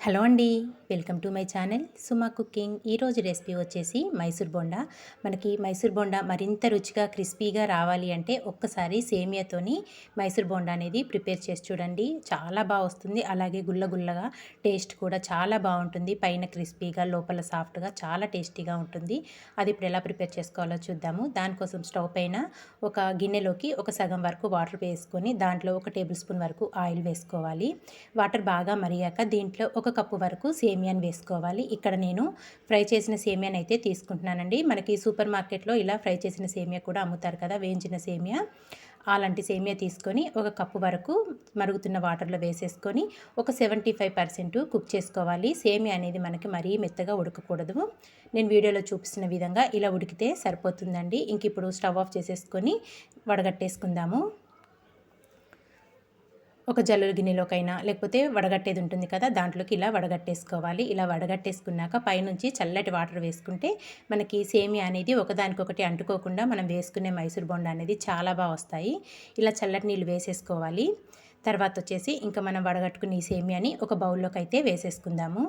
Hello అండి welcome to my channel. Suma cooking. ఈరోజు recipe వచ్చేసి మైసూర్ బొండా. మనకి మైసూర్ బొండా మరింత రుచిగా క్రిస్పీగా రావాలి అంటే ఒక్కసారి సేమియాతోని మైసూర్ బొండా అనేది ప్రిపేర్ చేసి చూడండి. చాలా బాగా వస్తుంది. అలాగే గుల్లగుల్లగా టేస్ట్ కూడా చాలా బాగుంటుంది. పైన క్రిస్పీగా లోపల సాఫ్ట్గా చాలా టేస్టీగా ఉంటుంది. అది ఇప్పుడు ఎలా ప్రిపేర్ చేసుకోవాలో చూద్దాము. దానికోసం స్టవ్ పైన ఒక గిన్నెలోకి ఒక సగం వరకు వాటర్ వేసుకొని దాంట్లో ఒక టేబుల్ స్పూన్ వరకు ఆయిల్ వేసుకోవాలి. వాటర్ బాగా మరిగాక దీంట్లో ఒక కప్పు వరకు సేమ్ సేమియాని వేసుకోవాలి. ఇక్కడ నేను ఫ్రై చేసిన సేమియాని అయితే తీసుకుంటున్నానండి. మనకి సూపర్ మార్కెట్లో ఇలా ఫ్రై చేసిన సేమియా కూడా అమ్ముతారు కదా వేయించిన సేమియా. అలాంటి సేమియా తీసుకొని ఒక కప్పు వరకు మరుగుతున్న వాటర్లో వేసేసుకొని ఒక సెవెంటీ ఫైవ్ పర్సెంట్ కుక్ చేసుకోవాలి. సేమియా అనేది మనకి మరీ మెత్తగా ఉడకకూడదు. నేను వీడియోలో చూపిస్తున్న విధంగా ఇలా ఉడికితే సరిపోతుందండి. ఇంక ఇప్పుడు స్టవ్ ఆఫ్ చేసేసుకొని వడగట్టేసుకుందాము. ఒక జల్లుల గిన్నెలోకైనా లేకపోతే వడగట్టేది ఉంటుంది కదా దాంట్లోకి ఇలా వడగట్టేసుకోవాలి. ఇలా వడగట్టేసుకున్నాక పైనుంచి చల్లటి వాటర్ వేసుకుంటే మనకి సేమియా అనేది ఒకదానికొకటి అంటుకోకుండా మనం వేసుకునే మైసూర్ బొండ అనేది చాలా బాగా వస్తాయి. ఇలా చల్లటి నీళ్ళు వేసేసుకోవాలి. తర్వాత వచ్చేసి ఇంకా మనం వడగట్టుకుని ఈ సేమియాని ఒక బౌల్లోకి అయితే వేసేసుకుందాము.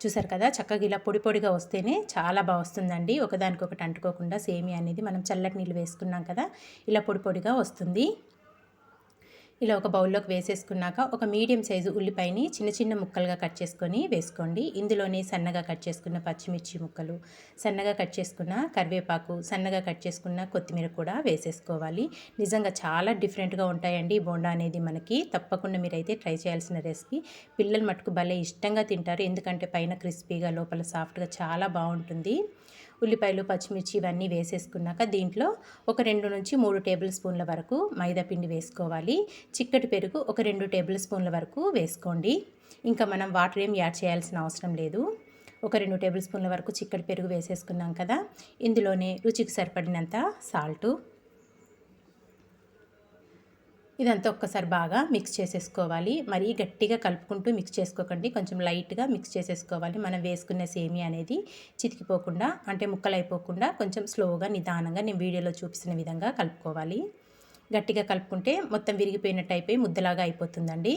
చూసారు కదా చక్కగా ఇలా పొడి పొడిగా వస్తేనే చాలా బాగా వస్తుందండి. ఒకదానికొకటి అంటుకోకుండా సేమియా అనేది మనం చల్లటి నీళ్ళు వేసుకున్నాం కదా ఇలా పొడి పొడిగా వస్తుంది. ఇలా ఒక బౌల్లోకి వేసేసుకున్నాక ఒక మీడియం సైజు ఉల్లిపాయని చిన్న చిన్న ముక్కలుగా కట్ చేసుకొని వేసుకోండి. ఇందులోనే సన్నగా కట్ చేసుకున్న పచ్చిమిర్చి ముక్కలు సన్నగా కట్ చేసుకున్న కరివేపాకు సన్నగా కట్ చేసుకున్న కొత్తిమీర కూడా వేసేసుకోవాలి. నిజంగా చాలా డిఫరెంట్గా ఉంటాయండి బోండా అనేది మనకి. తప్పకుండా మీరైతే ట్రై చేయాల్సిన రెసిపీ. పిల్లలు మటుకు భలే ఇష్టంగా తింటారు. ఎందుకంటే పైన క్రిస్పీగా లోపల సాఫ్ట్గా చాలా బాగుంటుంది. ఉల్లిపాయలు పచ్చిమిర్చి ఇవన్నీ వేసేసుకున్నాక దీంట్లో ఒక రెండు నుంచి మూడు టేబుల్ స్పూన్ల వరకు మైదా పిండి వేసుకోవాలి. చిక్కటి పెరుగు ఒక రెండు టేబుల్ స్పూన్ల వరకు వేసుకోండి. ఇంకా మనం వాటర్ ఏం యాడ్ చేయాల్సిన అవసరం లేదు. ఒక రెండు టేబుల్ స్పూన్ల వరకు చిక్కటి పెరుగు వేసేసుకున్నాం కదా ఇందులోనే రుచికి సరిపడినంత సాల్టు. ఇదంతా ఒక్కసారి బాగా మిక్స్ చేసేసుకోవాలి. మరీ గట్టిగా కలుపుకుంటూ మిక్స్ చేసుకోకండి. కొంచెం లైట్గా మిక్స్ చేసేసుకోవాలి. మనం వేసుకునే సేమి అనేది చితికిపోకుండా అంటే ముక్కలు అయిపోకుండా కొంచెం స్లోగా నిదానంగా నేను వీడియోలో చూపిస్తున్న విధంగా కలుపుకోవాలి. గట్టిగా కలుపుకుంటే మొత్తం విరిగిపోయినట్టు అయిపోయి ముద్దలాగా అయిపోతుందండి.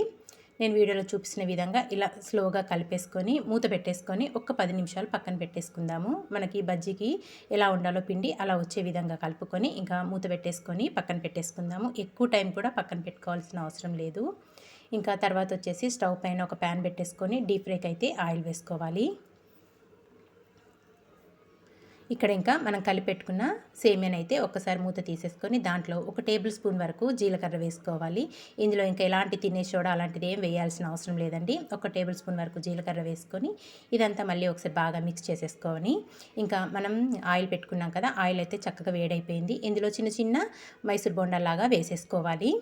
నేను వీడియోలో చూపిస్తున్న విధంగా ఇలా స్లోగా కలిపేసుకొని మూత పెట్టేసుకొని ఒక పది నిమిషాలు పక్కన పెట్టేసుకుందాము. మనకి బజ్జీకి ఎలా ఉండాలో పిండి అలా వచ్చే విధంగా కలుపుకొని ఇంకా మూత పెట్టేసుకొని పక్కన పెట్టేసుకుందాము. ఎక్కువ టైం కూడా పక్కన పెట్టుకోవాల్సిన అవసరం లేదు. ఇంకా తర్వాత వచ్చేసి స్టవ్ పైన ఒక ప్యాన్ పెట్టేసుకొని డీప్ ఫ్రైకి అయితే ఆయిల్ వేసుకోవాలి. ఇక్కడ ఇంకా మనం కలిపెట్టుకున్న సేమియాని అయితే ఒక్కసారి మూత తీసేసుకొని దాంట్లో ఒక టేబుల్ స్పూన్ వరకు జీలకర్ర వేసుకోవాలి. ఇందులో ఇంకా ఎలాంటి తినే సోడా అలాంటిది ఏం వేయాల్సిన అవసరం లేదండి. ఒక టేబుల్ స్పూన్ వరకు జీలకర్ర వేసుకొని ఇదంతా మళ్ళీ ఒకసారి బాగా మిక్స్ చేసేసుకొని ఇంకా మనం ఆయిల్ పెట్టుకున్నాం కదా ఆయిల్ అయితే చక్కగా వేడైపోయింది. ఇందులో చిన్న చిన్న మైసూర్ బొండలాగా వేసేసుకోవాలి.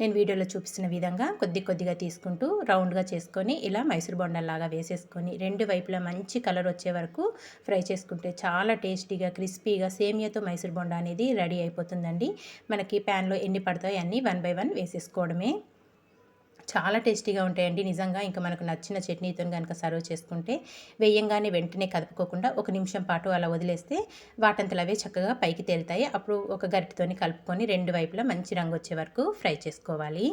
నేను వీడియోలో చూపిస్తున్న విధంగా కొద్ది కొద్దిగా తీసుకుంటూ రౌండ్గా చేసుకొని ఇలా మైసూర్ బొండల్లాగా వేసేసుకొని రెండు వైపులా మంచి కలర్ వచ్చే వరకు ఫ్రై చేసుకుంటే చాలా టేస్టీగా క్రిస్పీగా సేమియాతో మైసూర్ బొండ అనేది రెడీ అయిపోతుందండి. మనకి ప్యాన్లో ఎన్ని పడతాయో అన్నీ వన్ బై వన్ వేసేసుకోవడమే. చాలా టేస్టీగా ఉంటాయండి. నిజంగా ఇంకా మనకు నచ్చిన చట్నీతో కనుక సర్వ్ చేసుకుంటే వేయంగానే వెంటనే కదుపుకోకుండా ఒక నిమిషం పాటు అలా వదిలేస్తే వాటంతలు అవే చక్కగా పైకి తేలుతాయి. అప్పుడు ఒక గరిటితోని కలుపుకొని రెండు వైపులా మంచి రంగు వచ్చే వరకు ఫ్రై చేసుకోవాలి.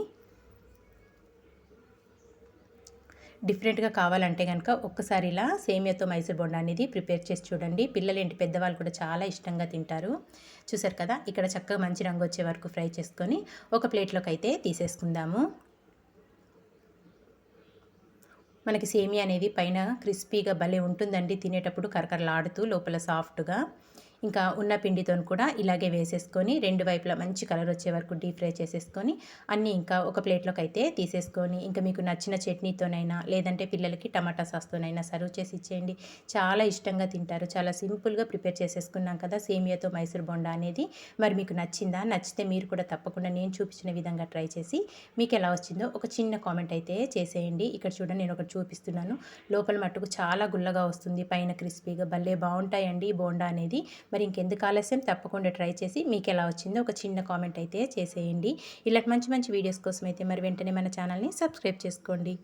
డిఫరెంట్గా కావాలంటే కనుక ఒక్కసారి ఇలా సేమియాతో మైసూర్ బొండా అనేది ప్రిపేర్ చేసి చూడండి. పిల్లలేంటి పెద్దవాళ్ళు కూడా చాలా ఇష్టంగా తింటారు. చూసారు కదా ఇక్కడ చక్కగా మంచి రంగు వచ్చే వరకు ఫ్రై చేసుకొని ఒక ప్లేట్లోకి అయితే తీసేసుకుందాము. మనకి సేమియా అనేది పైన క్రిస్పీగా భలే ఉంటుందండి. తినేటప్పుడు కరకరలాడుతూ లోపల సాఫ్ట్గా. ఇంకా ఉన్న పిండితో కూడా ఇలాగే వేసేసుకొని రెండు వైపులా మంచి కలర్ వచ్చే వరకు డీప్ ఫ్రై చేసేసుకొని అన్నీ ఇంకా ఒక ప్లేట్లోకి అయితే తీసేసుకొని ఇంకా మీకు నచ్చిన చట్నీతోనైనా లేదంటే పిల్లలకి టమాటా సాస్తోనైనా సర్వ్ చేసి ఇచ్చేయండి. చాలా ఇష్టంగా తింటారు. చాలా సింపుల్గా ప్రిపేర్ చేసేసుకున్నాం కదా సేమియాతో మైసూర్ బొండా అనేది. మరి మీకు నచ్చిందా? నచ్చితే మీరు కూడా తప్పకుండా నేను చూపించిన విధంగా ట్రై చేసి మీకు ఎలా వచ్చిందో ఒక చిన్న కామెంట్ అయితే చేసేయండి. ఇక్కడ చూడండి నేను ఒకటి చూపిస్తున్నాను. లోపల మట్టుకు చాలా గుల్లగా వస్తుంది పైన క్రిస్పీగా. భలే బాగుంటాయండి బోండా అనేది. మరి ఇంకెందుకు ఆలస్యం? తప్పకుండా ట్రై చేసి మీకు ఎలా వచ్చిందో ఒక చిన్న కామెంట్ అయితే చేసేయండి. ఇలాంటి మంచి మంచి వీడియోస్ కోసం అయితే మరి వెంటనే మన ఛానల్ని సబ్స్క్రైబ్ చేసుకోండి.